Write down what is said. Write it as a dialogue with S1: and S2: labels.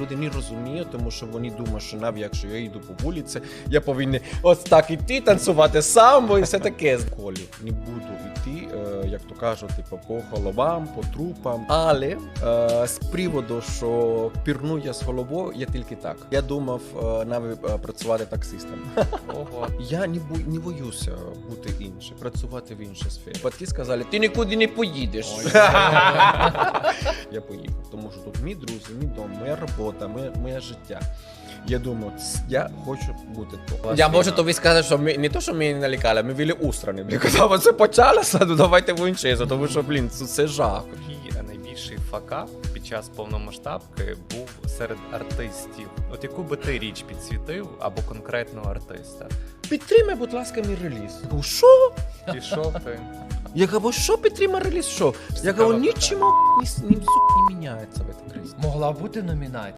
S1: люди не розуміють, тому що вони думають, що навіть якщо я йду по вулиці, я повинен ось так іти, танцювати самбо і все таке. З колі не буду йти, е, як то кажуть, типу, по головам, по трупам. Але е, з приводу, що пірну я з головою, я тільки так. Я думав е, навіть працювати таксистом.
S2: Ого.
S1: Я не, бу, не боюся бути іншим, працювати в іншій сфері. Батьки сказали, ти нікуди не поїдеш. я поїхав, тому що тут мій друзі, мій дом, моя робота, моє, моє життя. Я думаю, я хочу бути тут. Я можу тобі сказати, що ми не то, що ми не налякали, ми вели устрони. Блін, коли це почалося, ну давайте в інше, тому що, блін, це, це жах.
S2: Е, найбільший факап під час повномасштабки був серед артистів? От яку би ти річ підсвітив або конкретного артиста?
S1: Підтримай, будь ласка, мій реліз. Кажу, що?
S2: Пішов ти?
S1: Я кажу, що підтримай реліз? Що? Я кажу, нічого не, не, не міняється в этой кризі.
S3: Могла бути номінація.